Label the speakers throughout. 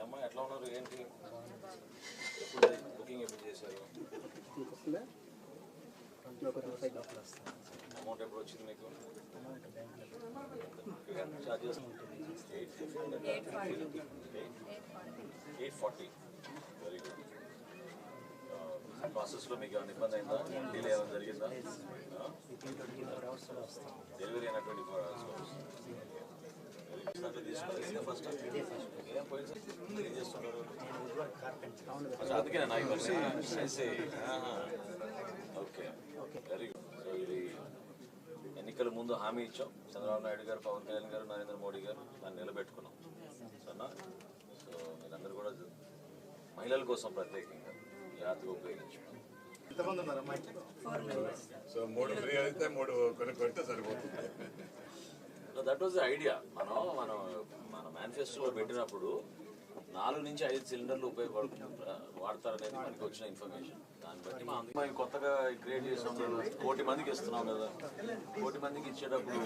Speaker 1: అమ్మా ఎట్లా ఉన్నారు ఏంటి ఎప్పుడు బుకింగ్ ఎప్పుడు చేశారు
Speaker 2: ఇంకొస్తుందా ఒక నలభై లోపల వస్తుంది
Speaker 1: అమౌంట్ ఎప్పుడు వచ్చింది మీకు charges eight forty very good ప్రాసెస్లో మీకు ఏమైనా ఇబ్బంది అయిందా డీలే ఏమైనా జరిగిందా
Speaker 2: వితిన్ ట్వంటీ ఫోర్ అవర్స్లో వస్తుంది
Speaker 1: డెలివరీ అయిన ట్వంటీ ఫోర్ అవర్స్లో అందుకే నా ఇవన్నీ I see okay very good so ఇది ఎన్నికల ముందు హామీ ఇచ్చాం చంద్రబాబు నాయుడు గారు పవన్ కళ్యాణ్ గారు నరేంద్ర మోడీ గారు దాన్ని నిలబెట్టుకున్నాం సరేనా సో మీరందరూ కూడా మహిళల కోసం ప్రత్యేకంగా
Speaker 3: ఎంతమంది ఉన్నారమ్మా సో మూడు ఫ్రీ అయితే మూడు కొన్ని కొడితే సరిపోతుంది
Speaker 1: దట్ వాజ్ ద ఐడియా మనం మనం మన మేనిఫెస్టోలో పెట్టినప్పుడు నాలుగు నుంచి ఐదు సిలిండర్లు ఉపయోగపడుతున్నారు వాడతారనేది మనకి వచ్చిన ఇన్ఫర్మేషన్ దాన్ని బట్టి మా మేము కొత్తగా క్రియేట్ చేసాం కోటి మందికి ఇస్తున్నాం కదా. కోటి మందికి ఇచ్చేటప్పుడు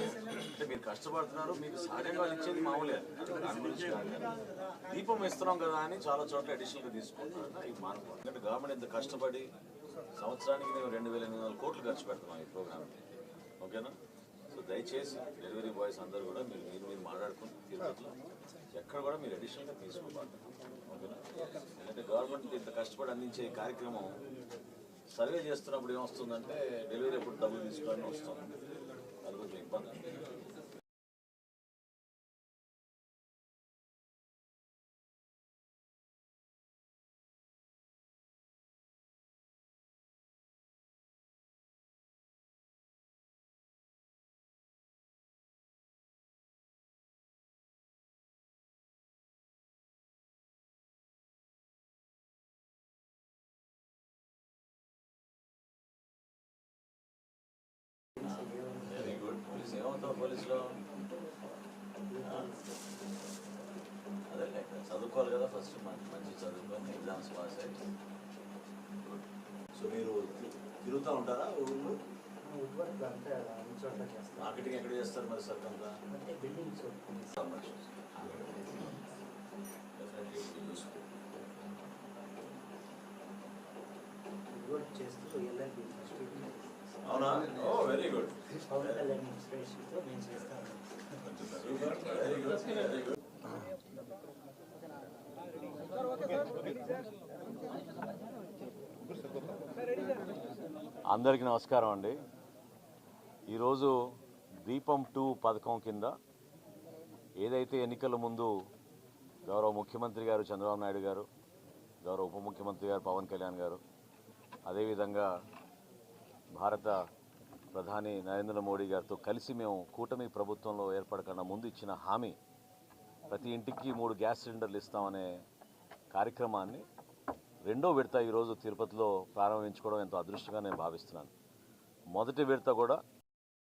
Speaker 1: అంటే మీరు కష్టపడుతున్నారు మీకు సహజంగా వాళ్ళు ఇచ్చేది మామూలే దాని గురించి దీపం ఇస్తున్నాం కదా అని చాలా చోట్ల అడిషనల్గా తీసుకుంటున్నాను ఇది ఎందుకంటే గవర్నమెంట్ ఇంత కష్టపడి సంవత్సరానికి మేము రెండు వేల ఎనిమిది వందల కోట్లు ఖర్చు పెడుతున్నాం ఈ ప్రోగ్రామ్కి ఓకేనా? దయచేసి డెలివరీ బాయ్స్ అందరూ కూడా మీరు మీరు మీరు మాట్లాడుకుని తిరుపతిలో ఎక్కడ కూడా మీరు అడిషనల్గా తీసుకోబాటు ఓకేనా? ఎందుకంటే గవర్నమెంట్ ఇంత కష్టపడి అందించే కార్యక్రమం సర్వే చేస్తున్నప్పుడు ఏమొస్తుందంటే డెలివరీ అప్పుడు డబ్బులు తీసుకోవాలని వస్తుంది. అది కొంచెం ఇబ్బంది. పోలీస్ ఏమవుతావు పోలీసులో అదే చదువుకోవాలి కదా ఫస్ట్ మంచి మంచి చదువుకొని ఎగ్జామ్స్ పాస్ అయ్యి. సో మీరు తిరుగుతూ ఉంటారా ఊళ్ళో? మార్కెటింగ్ ఎక్కడ చేస్తారు మరి సార్ అంతా?
Speaker 2: చేస్తూ ఎల్ఐపి
Speaker 1: అవునా ఓ
Speaker 2: very good
Speaker 1: very good very good అందరికీ నమస్కారం అండి. ఈరోజు దీపం టూ పథకం కింద ఏదైతే ఎన్నికల ముందు గౌరవ ముఖ్యమంత్రి గారు చంద్రబాబు నాయుడు గారు గౌరవ ఉప ముఖ్యమంత్రి గారు పవన్ కళ్యాణ్ గారు అదేవిధంగా భారత ప్రధాని నరేంద్ర మోడీ గారితో కలిసి మేము కూటమి ప్రభుత్వంలో ఏర్పడకుండా ముందు ఇచ్చిన హామీ ప్రతి ఇంటికి మూడు గ్యాస్ సిలిండర్లు ఇస్తామనే కార్యక్రమాన్ని రెండో విడత ఈరోజు తిరుపతిలో ప్రారంభించుకోవడం ఎంతో అదృష్టంగా నేను భావిస్తున్నాను. మొదటి విడత కూడా